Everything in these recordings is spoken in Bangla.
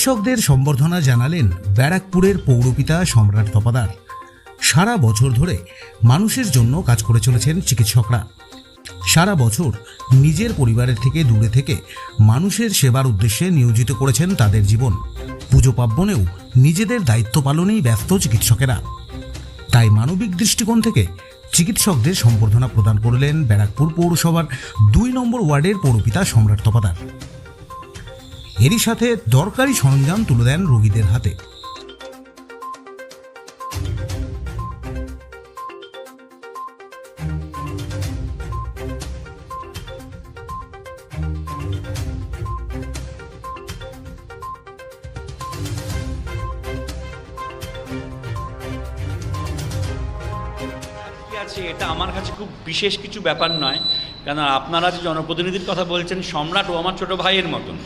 চিকিৎসকদের সম্বর্ধনা জানালেন ব্যারাকপুরের পৌরপিতা সম্রাট তপাদার। সারা বছর ধরে মানুষের জন্য কাজ করে চলেছেন চিকিৎসকরা। সারা বছর নিজের পরিবারের থেকে দূরে থেকে মানুষের সেবার উদ্দেশ্যে নিয়োজিত করেছেন তাদের জীবন। পুজো পার্বণেও নিজেদের দায়িত্ব পালনেই ব্যস্ত চিকিৎসকেরা। তাই মানবিক দৃষ্টিকোণ থেকে চিকিৎসকদের সম্বর্ধনা প্রদান করলেন ব্যারাকপুর পৌরসভার দুই নম্বর ওয়ার্ডের পৌরপিতা সম্রাট তপাদার। এরই সাথে দরকারি সরঞ্জাম তুলে দেন রোগীদের হাতে। আছে, এটা আমার কাছে খুব বিশেষ কিছু ব্যাপার নয় কেন আপনারা যে জনপ্রতিনিধির কথা বলছেন, সম্রাট ও আমার ছোট ভাইয়ের মতন।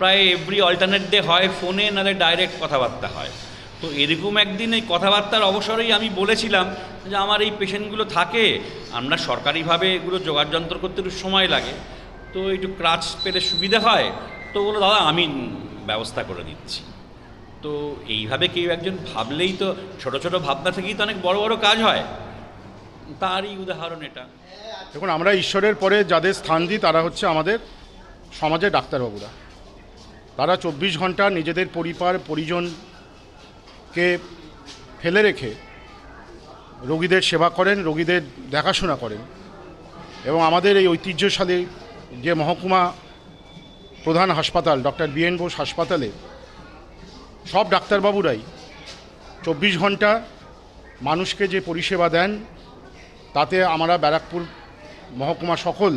প্রায় এভরি অল্টারনেট ডে হয় ফোনে নাহলে ডাইরেক্ট কথাবার্তা হয়। তো এরকম একদিন এই কথাবার্তার অবসরেই আমি বলেছিলাম যে আমার এই পেশেন্টগুলো থাকে, আমরা সরকারিভাবে এগুলো জোগাড় যন্ত্র করতে একটু সময় লাগে। তো একটু ক্রাচ পেলে সুবিধা হয়, তো বলো দাদা, আমি ব্যবস্থা করে দিচ্ছি। তো এইভাবে কেউ একজন ভাবলেই তো, ছোট ছোট ভাবনা থেকেই তো অনেক বড় বড় কাজ হয়। তারই উদাহরণ এটা। দেখুন, আমরা ঈশ্বরের পরে যাদের স্থান দিই, তারা হচ্ছে আমাদের সমাজের ডাক্তারবাবুরা। তারা চব্বিশ ঘণ্টা নিজেদের পরিবার, পরিজনকে ফেলে রেখে রোগীদের সেবা করেন, রোগীদের দেখাশোনা করেন এবং আমাদের এই ঐতিহ্যশালী যে মহকুমা প্রধান হাসপাতাল, ডক্টর বিএন বোস হাসপাতালে সব ডাক্তারবাবুরাই চব্বিশ ঘণ্টা মানুষকে যে পরিষেবা দেন, তাতে আমরা ব্যারাকপুর মহকুমা সকল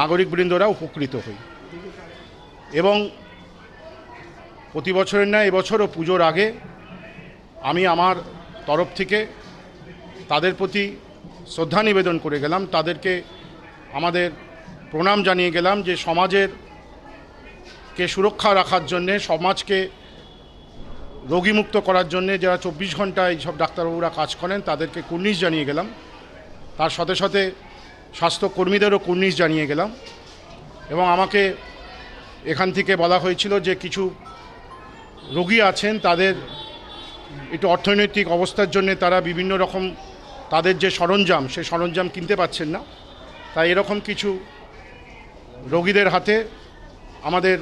নাগরিকবৃন্দরা উপকৃত হই। এবং প্রতি বছরের ন্যায় এবছরও পুজোর আগে আমি আমার তরফ থেকে তাদের প্রতি শ্রদ্ধা নিবেদন করে গেলাম, তাদেরকে আমাদের প্রণাম জানিয়ে গেলাম যে সমাজের কে সুরক্ষা রাখার জন্যে, সমাজকে রোগীমুক্ত করার জন্য যারা চব্বিশ ঘণ্টা এইসব ডাক্তারবাবুরা কাজ করেন, তাদেরকে কুর্নিশ জানিয়ে গেলাম। তার সাথে সাথে স্বাস্থ্যকর্মীদেরও কুর্নিশ জানিয়ে গেলাম এবং আমাকে এখান থেকে বলা হয়েছিল যে কিছু রোগী আছেন, তাদের একটু অর্থনৈতিক অবস্থার জন্য তারা বিভিন্ন রকম তাদের যে সরঞ্জাম, সেই সরঞ্জাম কিনতে পাচ্ছেন না। তাই এরকম কিছু রোগীদের হাতে আমাদের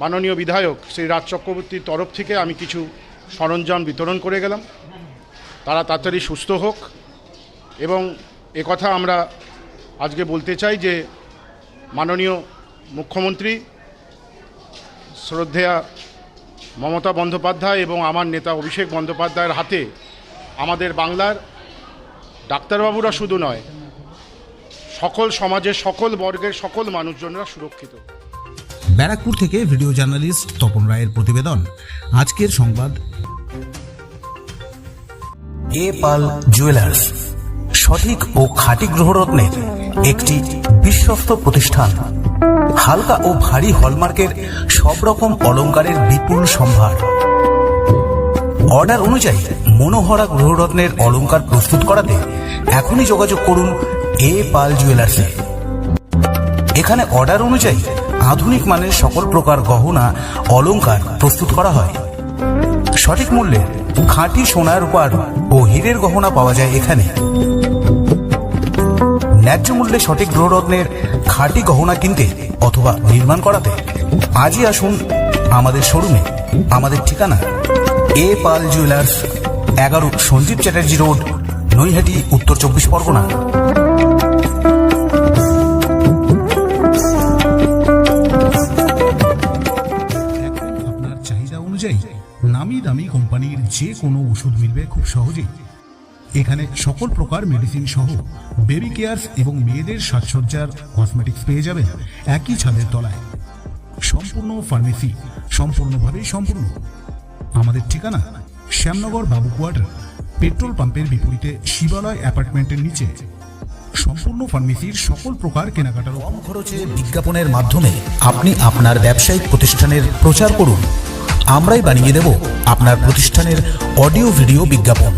মাননীয় বিধায়ক শ্রী রাজ চক্রবর্তীর তরফ থেকে আমি কিছু সরঞ্জাম বিতরণ করে গেলাম। তারা তাড়াতাড়ি সুস্থ হোক এবং কথা আমরা আজকে বলতে চাই যে মাননীয় মুখ্যমন্ত্রী শ্রদ্ধেয়া মমতা বন্দ্যোপাধ্যায় এবং আমার নেতা অভিষেক বন্দ্যোপাধ্যায়ের হাতে আমাদের বাংলার ডাক্তারবাবুরা শুধু নয় সকল সমাজের সকল বর্গের সকল মানুষজনরা সুরক্ষিত। ব্যারাকপুর থেকে ভিডিও জার্নালিস্ট তপন রায়ের প্রতিবেদন। আজকের সংবাদ। এ পাল জুয়েলার্স সঠিক ও খাঁটি গ্রহরত্নের একটি বিশ্বস্ত প্রতিষ্ঠান। হালকা ও ভারী হলমার্কের সব রকম অলংকারের বিপুল সম্ভার। অর্ডার অনুযায়ী মনোহরা গ্রহরত্নের অলংকার প্রস্তুত করাতে এখনই যোগাযোগ করুন এ পাল জুয়েলার্সে। এখানে অর্ডার অনুযায়ী আধুনিক মানের সকল প্রকার গহনা অলংকার প্রস্তুত করা হয়। সঠিক মূল্যে খাঁটি সোনার রূপার ও হীরের গহনা পাওয়া যায় এখানে। ন্যায্য মূল্যে সঠিক গ্রহরত্নের খাঁটি গহনা কিনতে অথবা নির্মাণ করাতে আজই আসুন আমাদের শোরুমে। আমাদের ঠিকানা, এ পাল জুয়েলার্স, এগারো সঞ্জীব চ্যাটার্জি রোড, নৈহাটি, উত্তর চব্বিশ পরগনা। অনুযায়ী নামি দামি কোম্পানির যে কোনো ওষুধ মিলবে খুব সহজেই। এখানে সকল প্রকার মেডিসিন সহ বেবি কেয়ার্স এবং মেয়েদের সাজসজ্জার কসমেটিক্স পেয়ে যাবেন একই ছাদের তলায়। সম্পূর্ণ ফার্মেসি সম্পূর্ণভাবে সম্পূর্ণ। আমাদের ঠিকানা শ্যামনগর বাবু কোয়ার্টার, পেট্রোল পাম্পের বিপরীতে শিবালয় অ্যাপার্টমেন্টের নিচে। সম্পূর্ণ ফার্মেসির সকল প্রকার কেনাকাটার কম খরচে বিজ্ঞাপনের মাধ্যমে আপনি আপনার ব্যবসায়িক প্রতিষ্ঠানের প্রচার করুন। আমরাই বানিয়ে দেব আপনার প্রতিষ্ঠানের অডিও ভিডিও বিজ্ঞাপন।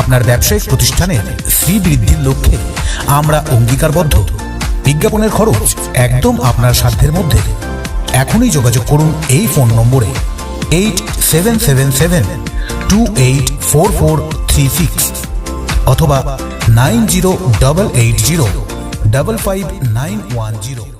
আপনার ব্যবসায়িক প্রতিষ্ঠানের শ্রী বৃদ্ধির লক্ষ্যে আমরা অঙ্গীকারবদ্ধ। বিজ্ঞাপনের খরচ একদম আপনার সাধ্যের মধ্যে। এখনই যোগাযোগ করুন এই ফোন নম্বরে eight seven seven seven, two eight four four three six অথবা nine zero double eight zero double five nine one zero.